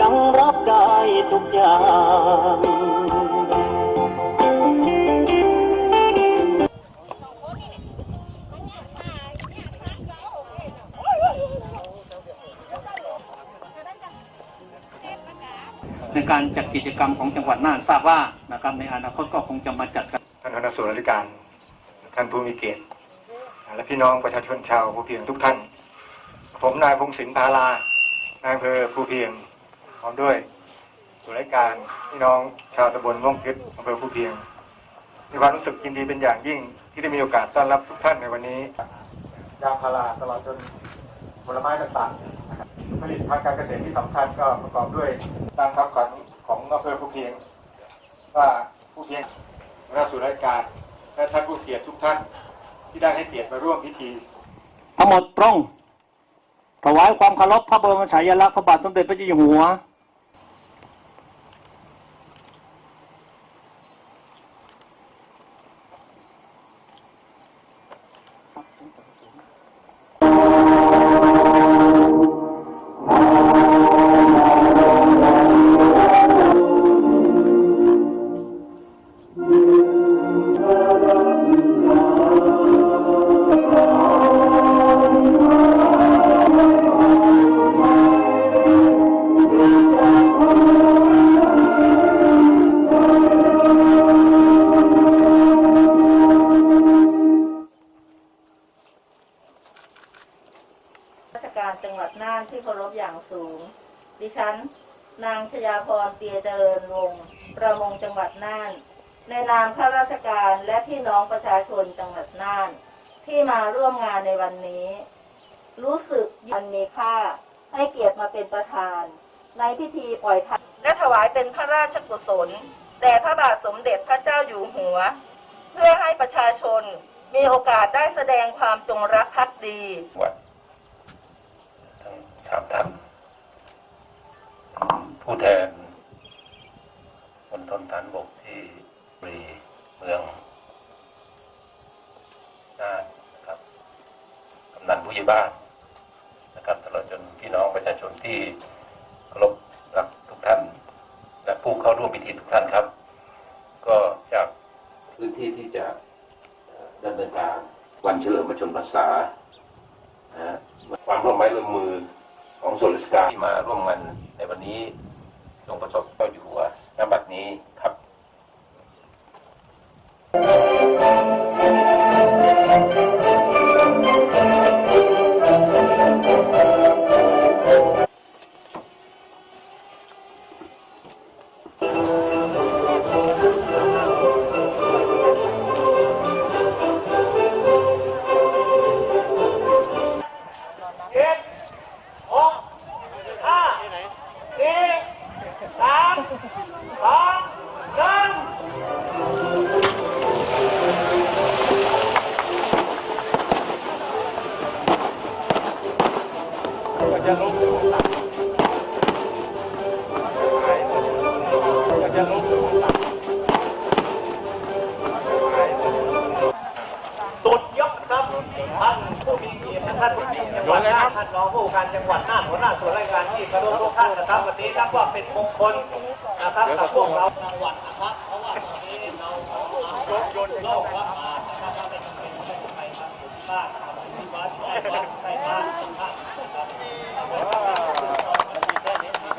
ยังรับได้ทุกอย่างในการจัดกิจกรรมของจังหวัดน่านทราบว่านะครับในอนาคตก็คงจะมาจัดกันท่านคณะส่วนราชการ ท่านผู้มีเกียรติและพี่น้องประชาชนชาวภูเพียงทุกท่าน ผมนายพงศินพาลานายอำเภอภูเพียง ร้อมด้วยส่วนราชการพี่น้องชาวตำบลม่วงพิษอำเภอภูเพียง มีความรู้สึกยินดีเป็นอย่างยิ่งที่ได้มีโอกาสต้อนรับทุกท่านในวันนี้ยางพาราตลอดจนผลไม้ต่างๆนะครับผลิตทางการเกษตรที่สำคัญก็ประกอบด้วยตามคำขวัญของอำเภอภูเพียง ว่าภูเพียงคณะส่วนราชการ และท่านผู้เกียรติทุกท่านที่ได้ให้เกียรติมาร่วมพิธี ทั้งหมดตรงถวายความเคารพพระบรมฉายาลักษณ์พระบาทสมเด็จพระเจ้าอยู่หัว ราชการจังหวัดน่านที่เคารพอย่างสูง ดิฉัน นางชยาพรเตียเจริญวงศ์ประมงจังหวัดน่าน ในนามข้าราชการและพี่น้องประชาชนจังหวัดน่าน ที่มาร่วมงานในวันนี้ รู้สึกยันมีค่าให้เกียรติมาเป็นประธาน ในพิธีปล่อยพันและถวายเป็นพระราชกุศลแด่พระบาทสมเด็จพระเจ้าอยู่หัว เพื่อให้ประชาชนมีโอกาสได้แสดงความจงรักภักดี สามท่าน ผู้แทนมณฑลฐานบกที่บรีเมืองน่านนะครับกำนันผู้ใหญ่บ้านนะครับตลอดจนพี่น้องประชาชนที่เคารพรักทุกท่าน และผู้เข้าร่วมพิธีทุกท่านครับ ก็จากพื้นที่ที่จะดำเนินการวันเฉลิมพระชนมพรรษานะความร่วมไม้ร่วมมือ ของส่วนราชการที่มาร่วมกันในวันนี้ทรงประสบเจ้าอยู่หัวณบัดนี้ ครับสุดยอดครับท่านผู้มีเกียรติท่านผู้มีจังหวัดน่านท่านรองผู้การจังหวัดน่านหัวหน้าส่วนราชการที่กระโดดทุกท่านนะครับวันนี้นับว่าเป็นมงคล นะครับกับพวกเราจังหวัดนะครับ เพราะว่าวันนี้เราเอาโลกวัดมานะครับว่าเป็นเป็นเป็นไปครับที่บ้านครับที่วัดใกล้วัดใกล้บ้านทุกทานนะครับเอาไว้ว่ามันมีแค่นี้ครับ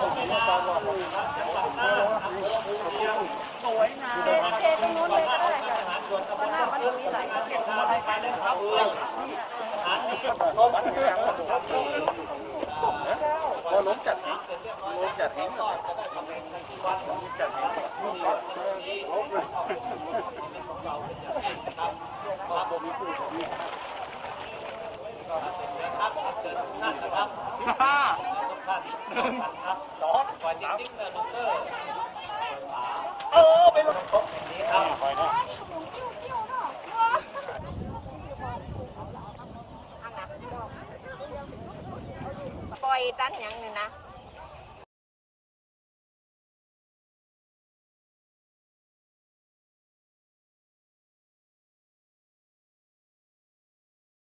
ผมไม่น่าครับจังหวัดน่านอำเภอภูเพียงสวยงามเทตรงนู้นเลยก็ได้ค่ะวันหน้ามันมีหลายอย่างให้ไปเลยครับเออฐานนี้ลมครับพอล้มจัดทิ้งล้มจัดทิ้งก็จะได้ทำเป็นที่วัดจัดทิ้งที่วัดนี้ของเราเป็นอย่างนี้นะครับครับผมมีผู้ที่ครับเชิญท่านนะ ครับทุกท่านทุกท่านครับสองวันนี้ติ๊กเนอร์ลูกเกอร์เออไปลงครบนี้ครับไปนะปล่อยตันหยังนี่นะ